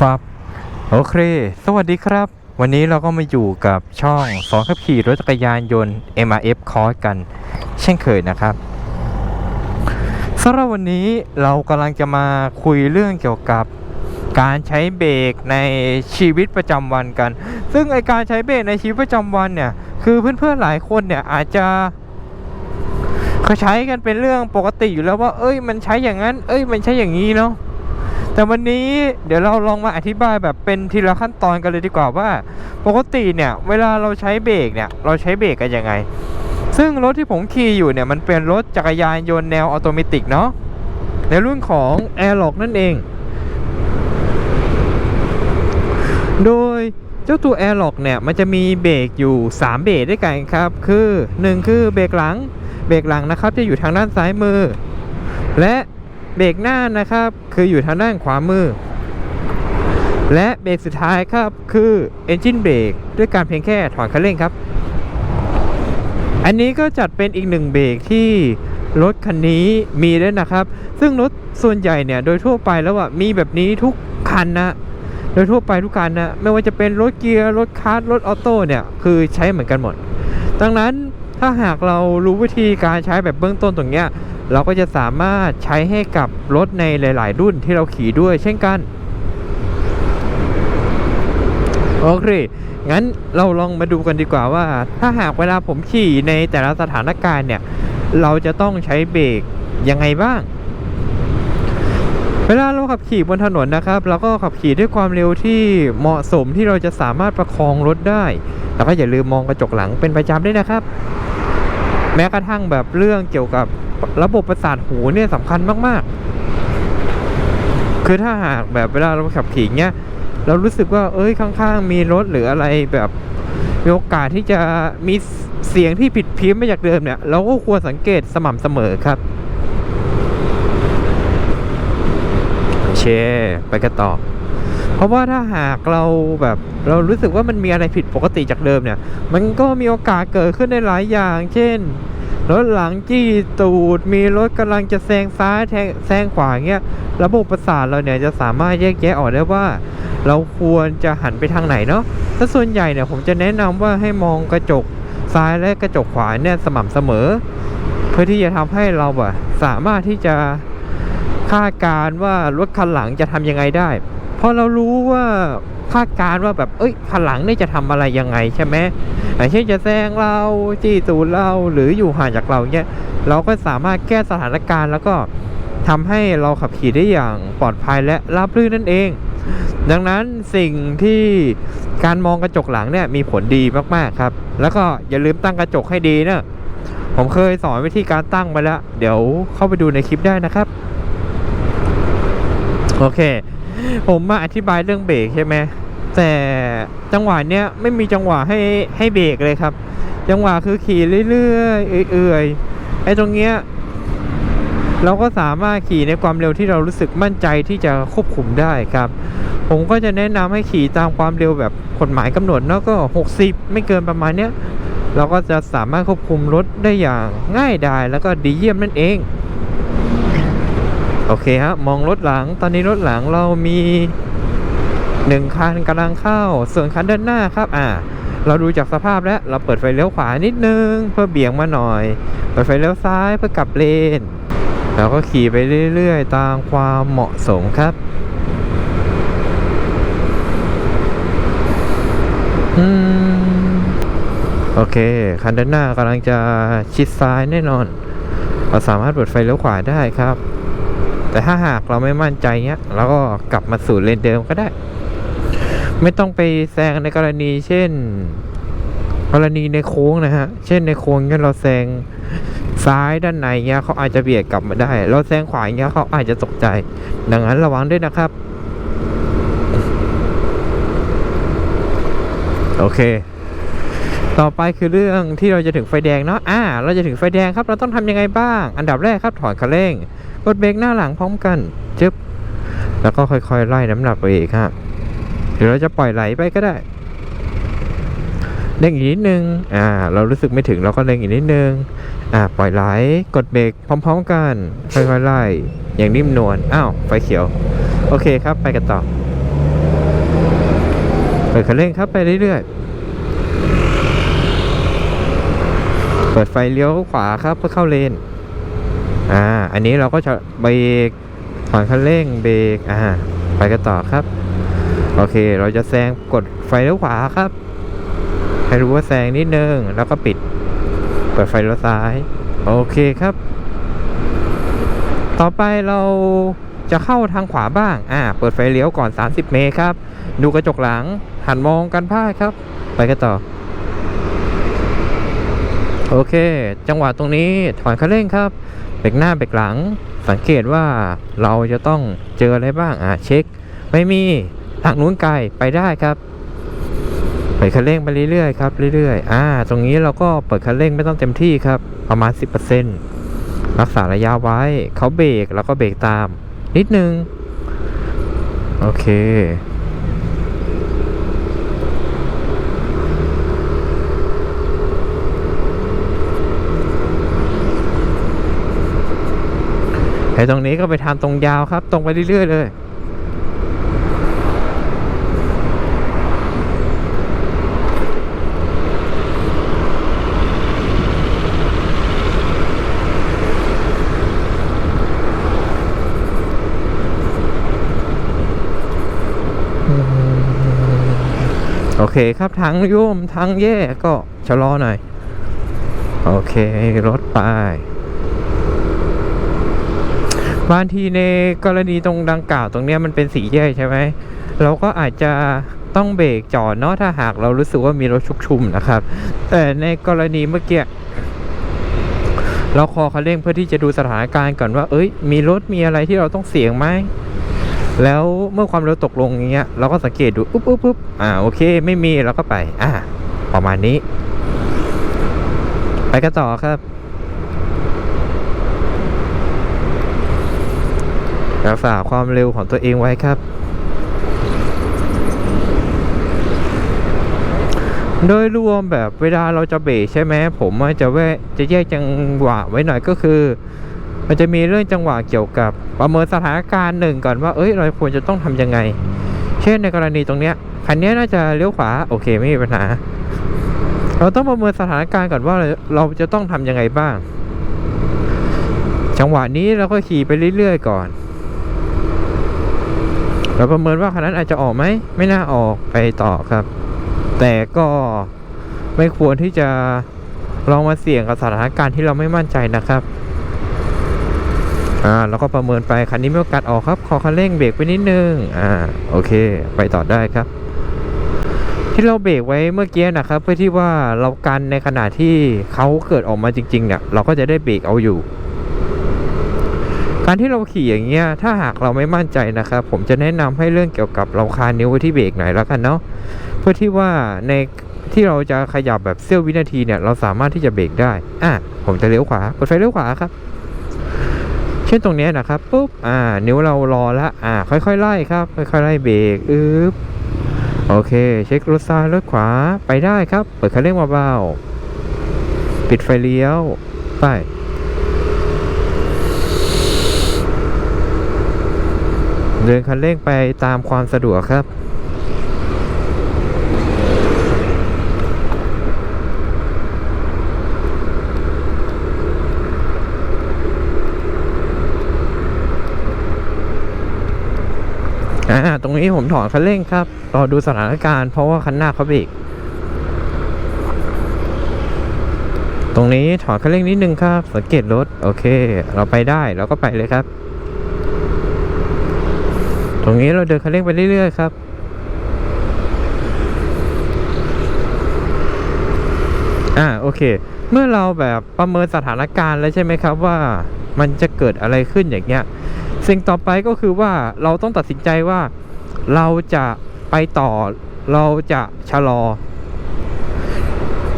ฟับโอเค สวัสดีครับ วันนี้เราก็มาอยู่กับช่องสอนขับขี่รถจักรยานยนต์ MRF Course กัน เช่นเคยนะครับสำหรับวันนี้เรากำลังจะมาคุยเรื่องเกี่ยวกับการใช้เบรกในชีวิตประจำวันกัน ซึ่งไอการใช้เบรกในชีวิตประจำวันเนี่ย คือเพื่อนๆหลายคนเนี่ยอาจจะเขาใช้กันเป็นเรื่องปกติอยู่แล้วว่า เอ้ย มันใช้อย่างนั้น เอ้ย มันใช้อย่างนี้เนาะ แต่วันนี้เดี๋ยวเราลองมาอธิบายแบบเป็นทีละขั้นตอนกันเลยดีกว่าว่า ปกติเนี่ยเวลาเราใช้เบรกเนี่ยเราใช้เบรกกันยังไง ซึ่งรถที่ผมขี่อยู่เนี่ยมันเป็นรถจักรยานยนต์แนวออโตเมติกเนาะในรุ่นของ a i r l o c k นั่นเอง โดยเจ้าตัว a i r l o c k เนี่ยมันจะมีเบรกอยู่ 3 เบรกด้วยกันครับ คือ 1 คือเบรกหลัง เบรกหลังนะครับจะอยู่ทางด้านซ้ายมือ และ เบรกหน้านะครับ คืออยู่ทางด้านขวามือ และเบรกสุดท้ายครับคือ Engine Brake ด้วยการเพียงแค่ถอนคันเร่งครับ อันนี้ก็จัดเป็นอีกหนึ่งเบรกที่รถคันนี้มีด้วยนะครับ ซึ่งรถส่วนใหญ่เนี่ยโดยทั่วไปแล้วอะมีแบบนี้ทุกคันนะโดยทั่วไปทุกคันนะไม่ว่าจะเป็นรถเกียร์รถคาร์ทรถออโต้เนี่ยคือใช้เหมือนกันหมด ดังนั้น ถ้าหากเรารู้วิธีการใช้แบบเบื้องต้นตรงเนี้ย เราก็จะสามารถใช้ให้กับรถในหลาย ๆ รุ่นที่เราขี่ด้วยเช่นกัน โอเค งั้นเราลองมาดูกันดีกว่าว่า ถ้าหากเวลาผมขี่ในแต่ละสถานการณ์เนี่ย เราจะต้องใช้เบรกยังไงบ้าง เวลาเราขับขี่บนถนนนะครับ เราก็ขับขี่ด้วยความเร็วที่เหมาะสมที่เราจะสามารถประคองรถได้ แล้วก็อย่าลืมมองกระจกหลังเป็นประจำด้วยนะครับ แม้กระทั่งแบบเรื่องเกี่ยวกับระบบประสาทหูเนี่ยสำคัญมากๆ คือถ้าหากแบบเวลาเราขับขี่เนี้ยเรารู้สึกว่าเอ้ยข้างๆ มีรถหรืออะไรแบบมีโอกาสที่จะมีเสียงที่ผิดเพี้ยนไปจากเดิมเนี่ย เราก็ควรสังเกตสม่ำเสมอครับโอเค ไปกันต่อ เพราะว่าถ้าหากเราแบบเรารู้สึกว่ามันมีอะไรผิดปกติจากเดิมเนี่ย มันก็มีโอกาสเกิดขึ้นได้หลายอย่าง เช่นรถหลังจี้ตูด มีรถกำลังจะแซงซ้ายแซงขวาเงี้ย ระบบประสาทเราเนี่ยจะสามารถแยกแยะออกได้ว่า เราควรจะหันไปทางไหนเนาะถ้าส่วนใหญ่เนี่ยผมจะแนะนำว่าให้มองกระจกซ้ายและกระจกขวาเนี่ยสม่ำเสมอ เพื่อที่จะทำให้เราอะสามารถที่จะคาดการณ์ว่ารถคันหลังจะทำยังไงได้ พราะเรารู้ว่าคาดการณ์ว่าแบบเอ้ยคันหลังนี่จะทำอะไรยังไงใช่ไหมอย่างเช่นจะแซงเราจี้ตูดเราหรืออยู่ห่างจากเราเนี่ยเราก็สามารถแก้สถานการณ์ แล้วก็ทำให้เราขับขี่ได้อย่างปลอดภัยและราบรื่นนั่นเอง ดังนั้นสิ่งที่การมองกระจกหลังเนี่ยมีผลดีมากๆครับ แล้วก็อย่าลืมตั้งกระจกให้ดีนะผมเคยสอนวิธีการตั้งไปแล้ว เดี๋ยวเข้าไปดูในคลิปได้นะครับ โอเค ผมมาอธิบายเรื่องเบรกใช่ไหมแต่จังหวะเนี้ยไม่มีจังหวะให้ให้เบรกเลยครับ จังหวะคือขี่เรื่อยๆเอื่อยๆไอ้ตรงเนี้ยเราก็สามารถขี่ในความเร็วที่เรารู้สึกมั่นใจที่จะควบคุมได้ครับ ผมก็จะแนะนำให้ขี่ตามความเร็วแบบกฎหมายกำหนดเนาะก็ 60 ไม่เกินประมาณเนี้ยเราก็จะสามารถควบคุมรถได้อย่างง่ายดายแล้วก็ดีเยี่ยมนั่นเอง เคฮะมองรถหลังตอนนี้รถหลังเรามีหนึ่งคันกำลังเข้า ส่วนคันด้านหน้าครับ อ่า เราดูจากสภาพแล้ว เราเปิดไฟเลี้ยวขวานิดนึง เพื่อเบี่ยงมาหน่อย เปิดไฟเลี้ยวซ้ายเพื่อกลับเลน เราก็ขี่ไปเรื่อยๆ ตามความเหมาะสมครับ อืม โอเค คันด้านหน้ากำลังจะชิดซ้ายแน่นอน เราสามารถเปิดไฟเลี้ยวขวาได้ครับ แต่ถ้าหากเราไม่มั่นใจเนี้ยเราก็กลับมาสู่เลนเดิมก็ได้ ไม่ต้องไปแซงในกรณี เช่น กรณีในโค้งนะฮะ เช่นในโค้งเนี้ยเราแซงซ้ายด้านในเงี้ยเขาอาจจะเบียดกลับมาได้ เราแซงขวาเงี้ยเขาอาจจะตกใจ ดังนั้นระวังด้วยนะครับ โอเค ต่อไปคือเรื่องที่เราจะถึงไฟแดงเนาะ อ่า เราจะถึงไฟแดงครับ เราต้องทำยังไงบ้าง อันดับแรกครับถอนคันเร่ง กดเบรกหน้าหลังพร้อมกันจึ๊บแล้วก็ค่อยๆไล่น้ำหนักไปอีกฮะหรือเราจะปล่อยไหลไปก็ได้เร่งอีกนิดนึง อ่า เรารู้สึกไม่ถึงเราก็เร่งอีกนิดนึง อ่า ปล่อยไหล กดเบรกพร้อม ๆ กัน ค่อยๆไล่ อย่างนิ่มนวล อ้าว ไฟเขียว โอเคครับ ไปกันต่อ เปิดคันเร่งครับ ไปเรื่อยๆ เปิดไฟเลี้ยวขวาครับเพื่อเข้าเลน อ่า อันนี้เราก็จะเบรกถอนคันเร่งเบรกอ่า ไปกันต่อครับ โอเค เราจะแซงกดไฟเลี้ยวขวาครับ ให้รู้ว่าแซงนิดนึง แล้วก็ปิด เปิดไฟเลี้ยวซ้าย โอเคครับ ต่อไปเราจะเข้าทางขวาบ้าง อ่า เปิดไฟเลี้ยวก่อน 30 เมตรครับ ดูกระจกหลัง หันมองกันพลาดครับ ไปกันต่อ โอเค จังหวะตรงนี้ถอนคันเร่งครับ บรกหน้าเบรกหลัง สังเกตว่าเราจะต้องเจออะไรบ้างอ่าเช็ค ไม่มีทางนู้นไกลไปได้ครับเปิดคันเร่งไปเรื่อยๆครับเรื่อยๆอ่าตรงนี้เราก็เปิดคันเร่งไม่ต้องเต็มที่ครับประมาณ 10%รักษาระยะไว้เขาเบรกแล้วก็เบรกตาม นิดนึง โอเค ตรงนี้ก็ไปทางตรงยาวครับ ตรงไปเรื่อยๆเลย โอเคครับทางโยมทางแย่ก็ชะลอหน่อย โอเค รถไป บางทีในกรณีตรงดังกล่าวตรงเนี้ยมันเป็นสีแยกใช่ไหมเราก็อาจจะต้องเบรกจอดเนาะถ้าหากเรารู้สึกว่ามีรถชุกชุมนะครับ แต่ในกรณีเมื่อกี้เราคอคันเร่งเพื่อที่จะดูสถานการณ์ก่อนว่า เอ้ย มีรถมีอะไรที่เราต้องเสี่ยงไหมแล้วเมื่อความเร็วตกลงอย่างเงี้ยเราก็สังเกตดูปุ๊บปุ๊บปุ๊บอ่าโอเค ไม่มีเราก็ไป อ่า ประมาณนี้ ไปกันต่อครับ รักษาความเร็วของตัวเองไว้ครับ โดยรวมแบบเวลาเราจะเบรกใช่ไหมผมจะแวะจะแยกจังหวะไว้หน่อยก็คือ มันจะมีเรื่องจังหวะเกี่ยวกับ ประเมินสถานการณ์หนึ่งก่อนว่าเอ้ยเราควรจะต้องทำยังไง เช่นในกรณีตรงเนี้ยคันนี้น่าจะเลี้ยวขวาโอเคไม่มีปัญหา เราต้องประเมินสถานการณ์ก่อนว่าเราเราจะต้องทำยังไงบ้าง จังหวะนี้เราก็ขี่ไปเรื่อยๆก่อน เราประเมินว่าคันนั้นอาจจะออกไหม ไม่น่าออกไปต่อครับ แต่ก็ไม่ควรที่จะลองมาเสี่ยงกับสถานการณ์ที่เราไม่มั่นใจนะครับ อ่าเราก็ประเมินไปคันนี้ไม่โอกาสออกครับ ขอคันเร่งเบรกไปนิดนึง อ่า โอเค ไปต่อได้ครับ ที่เราเบรกไว้เมื่อกี้นะครับ เพื่อที่ว่าเรากันในขณะที่เขาเกิดออกมาจริงๆเนี่ยเราก็จะได้เบรกเอาอยู่ การที่เราขี่อย่างเงี้ยถ้าหากเราไม่มั่นใจนะครับ ผมจะแนะนำให้เรื่องเกี่ยวกับเราคานิ้วไว้ที่เบรกหน่อยแล้วกันเนาะเพื่อที่ว่าในที่เราจะขยับแบบเสี้ยววินาทีเนี่ยเราสามารถที่จะเบรกได้อะผมจะเลี้ยวขวากดไฟเลี้ยวขวาครับ เช่นตรงนี้นะครับปุ๊บอ่า นิ้วเรารอละอ่า ค่อยๆไล่ครับ ค่อยๆไล่เบรกอึ๊บโอเค เช็ครถซ้ายรถขวาไปได้ครับ เปิดคันเร่งเบาๆปิดไฟเลี้ยวไป เดินคันเร่งไปตามความสะดวกครับ อ่า ตรงนี้ผมถอนคันเร่งครับ รอดูสถานการณ์เพราะว่าคันหน้าเขาเบรกตรงนี้ถอนคันเร่งนิดนึงครับ สังเกตรถ โอเค เราไปได้เราก็ไปเลยครับ ตรงนี้เราเดินคันเร่งไปเรื่อยๆครับ อ่าโอเค เมื่อเราแบบประเมินสถานการณ์แล้วใช่ไหมครับว่ามันจะเกิดอะไรขึ้นอย่างเงี้ย สิ่งต่อไปก็คือว่าเราต้องตัดสินใจว่าเราจะไปต่อเราจะชะลอ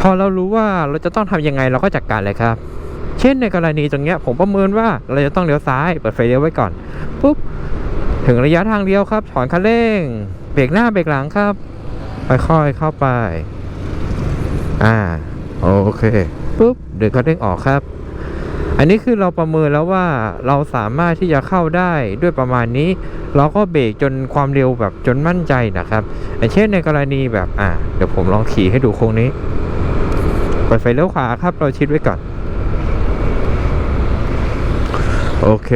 พอเรารู้ว่าเราจะต้องทำยังไงเราก็จัดการเลยครับ เช่นในกรณีตรงเนี้ยผมประเมินว่าเราจะต้องเลี้ยวซ้ายเปิดไฟเลี้ยวไว้ก่อนปุ๊บ ถึงระยะทางเลี้ยวครับ ถอนคันเร่ง เบรกหน้าเบรกหลังครับ ค่อยๆเข้าไป อ่า โอเคปุ๊บเดินคันเร่งออกครับ อันนี้คือเราประเมินแล้วว่าเราสามารถที่จะเข้าได้ด้วยประมาณนี้ เราก็เบรกจนความเร็วแบบจนมั่นใจนะครับอย่างเช่นในกรณีแบบอ่า เดี๋ยวผมลองขี่ให้ดูโค้งนี้เปิดไฟเลี้ยวขวาครับ เราชิดไว้ก่อน โอเค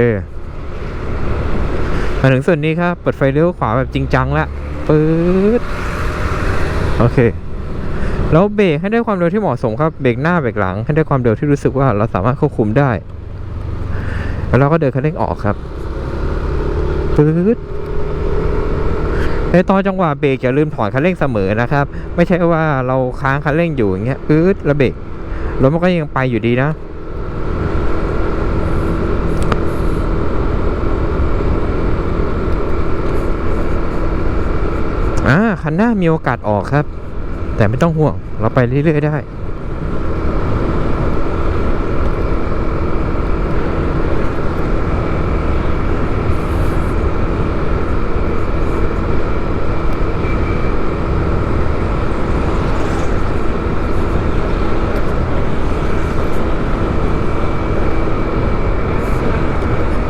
มาถึงส่วนนี้ครับ เปิดไฟเลี้ยวขวาแบบจริงจังละปื๊ดโอเค แล้วเบรกให้ได้ความเร็วที่เหมาะสมครับ เบรกหน้าเบรกหลังให้ได้ความเร็วที่รู้สึกว่าเราสามารถควบคุมได้ แล้วเราก็เดินคันเร่งออกครับปื๊ดในตอนจังหวะเบรกอย่าลืมถอนคันเร่งเสมอนะครับ ไม่ใช่ว่าเราค้างคันเร่งอยู่อย่างเงี้ยปื๊ดแล้วเบรกรถมันก็ยังไปอยู่ดีนะ อ่า คันหน้ามีโอกาสออกครับ แต่ไม่ต้องห่วง เราไปเรื่อยๆได้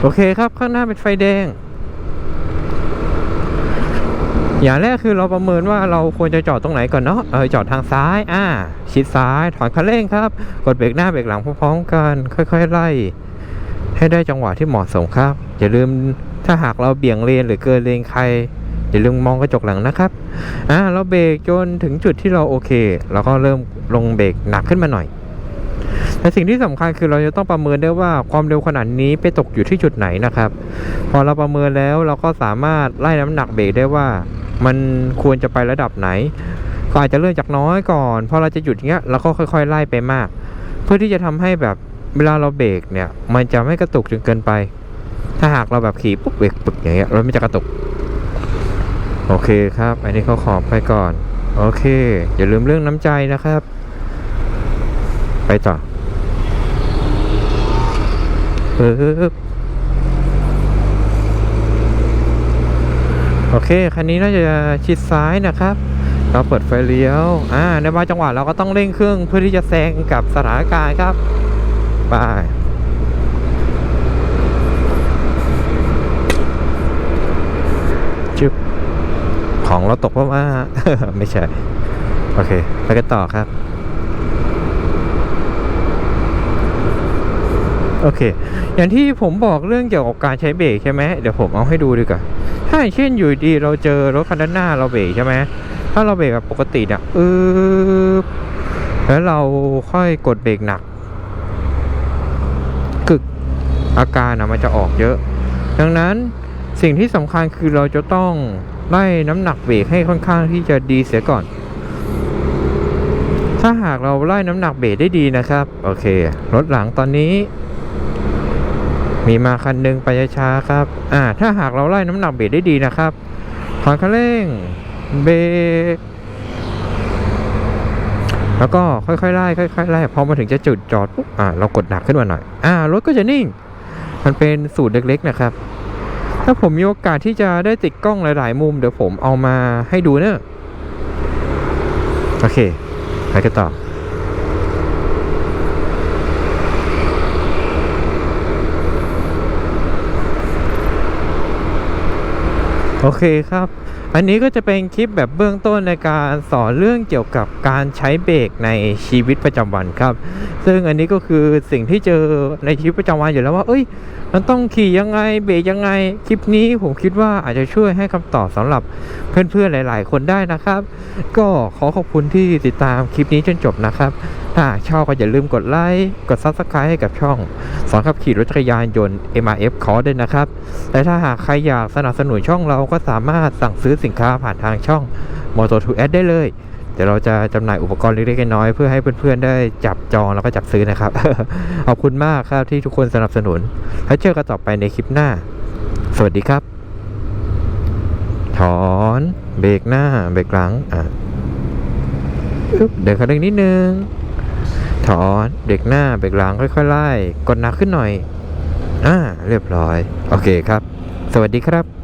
โอเคครับ ข้างหน้าเป็นไฟแดง อย่างแรกคือเราประเมินว่าเราควรจะจอดตรงไหนก่อนเนาะเออจอดทางซ้ายอ่าชิดซ้ายถอนคันเร่งครับ กดเบรกหน้าเบรกหลังพร้อมๆกัน ค่อย ๆ ไล่ ให้ได้จังหวะที่เหมาะสมครับ อย่าลืมถ้าหากเราเบี่ยงเลนหรือเกินเลนใครอย่าลืมมองกระจกหลังนะครับอ่าเราเบรกจนถึงจุดที่เราโอเค เราก็เริ่มลงเบรกหนักขึ้นมาหน่อย แต่สิ่งที่สำคัญคือเราจะต้องประเมินได้ว่าความเร็วขนาดนี้ไปตกอยู่ที่จุดไหนนะครับ พอเราประเมินแล้วเราก็สามารถไล่น้ำหนักเบรกได้ว่า มันควรจะไประดับไหน ก็อาจจะเริ่มจากน้อยก่อนพอเราจะหยุดเงี้ยเราก็ค่อย ๆ ไล่ไปมาก เพื่อที่จะทำให้แบบเวลาเราเบรกเนี่ย มันจะไม่กระตุกจนเกินไป ถ้าหากเราแบบขี่ปุ๊บเบรกปุ๊บอย่างเงี้ยรถไม่จะกระตุก โอเคครับ อันนี้เขาขอบไปก่อน โอเค อย่าลืมเรื่องน้ำใจนะครับ ไปต่อ ปึ๊บโอเค คันนี้น่าจะชิดซ้ายนะครับ เราเปิดไฟเลี้ยว อ่า ในบางจังหวะเราก็ต้องเร่งเครื่องเพื่อที่จะแซงกับสถานการณ์ครับ ไป จึ๊บ ของเราตกเพราะว่า ไม่ใช่ โอเค ไปกันต่อครับ โอเค อย่างที่ผมบอกเรื่องเกี่ยวกับการใช้เบรกใช่ไหมเดี๋ยวผมเอาให้ดูดีกว่าถ้าอย่างเช่นอยู่ดีเราเจอรถคันด้านหน้าเราเบรกใช่ไหมถ้าเราเบรกแบบปกติเนี่ยอืบแล้วเราค่อยกดเบรกหนักกึกอาการนะมันจะออกเยอะ ดังนั้นสิ่งที่สำคัญคือเราจะต้องไล่น้ำหนักเบรกให้ค่อนข้างที่จะดีเสียก่อน ถ้าหากเราไล่น้ำหนักเบรกได้ดีนะครับ โอเค รถหลังตอนนี้ มีมาคันหนึ่งไปช้าครับ อ่า ถ้าหากเราไล่น้ำหนักเบรกได้ดีนะครับถอนคันเร่ง เบรกแล้วก็ค่อยๆไล่ค่อยๆไล่พอมาถึงจะจุดจอดปุ๊บอ่าเรากดหนักขึ้นมาหน่อย อ่ารถก็จะนิ่ง มันเป็นสูตรเล็กๆนะครับ ถ้าผมมีโอกาสที่จะได้ติดกล้องหลาย ๆ มุมเดี๋ยวผมเอามาให้ดูเนอะโอเคไปกันต่อ โอเคครับ อันนี้ก็จะเป็นคลิปแบบเบื้องต้นในการสอนเรื่องเกี่ยวกับการใช้เบรกในชีวิตประจำวันครับ ซึ่งอันนี้ก็คือสิ่งที่เจอในชีวิตประจำวันอยู่แล้วว่า เอ้ยมันต้องขี่ยังไงเบรกยังไง คลิปนี้ผมคิดว่าอาจจะช่วยให้คำตอบสำหรับเพื่อนๆหลาย ๆ คนได้นะครับ ก็ขอขอบคุณที่ติดตามคลิปนี้จนจบนะครับ ถ้าชอบก็อย่าลืมกดไลค์กด Subscribe ให้กับช่องสอนขับขี่รถจักรยานยนต์ MRF คอร์ด้วยนะครับแต่ถ้าหากใครอยากสนับสนุนช่องเราก็สามารถสั่งซื้อสินค้าผ่านทางช่อง Moto 2 Ad ได้เลย ดี๋ยวเราจะจำหน่ายอุปกรณ์เล็กๆน้อยๆเพื่อให้เพื่อนๆได้จับจองแล้วก็จับซื้อนะครับ ขอบคุณมากครับที่ทุกคนสนับสนุน แล้วเจอกันต่อไปในคลิปหน้า สวัสดีครับ ถอนเบรกหน้าเบรกหลังอะเดินคันเร่งนิดนึง ถอนเบรกหน้าเบรกหลังค่อยๆไล่กดหนักขึ้นหน่อยอ่าเรียบร้อย โอเคครับ สวัสดีครับ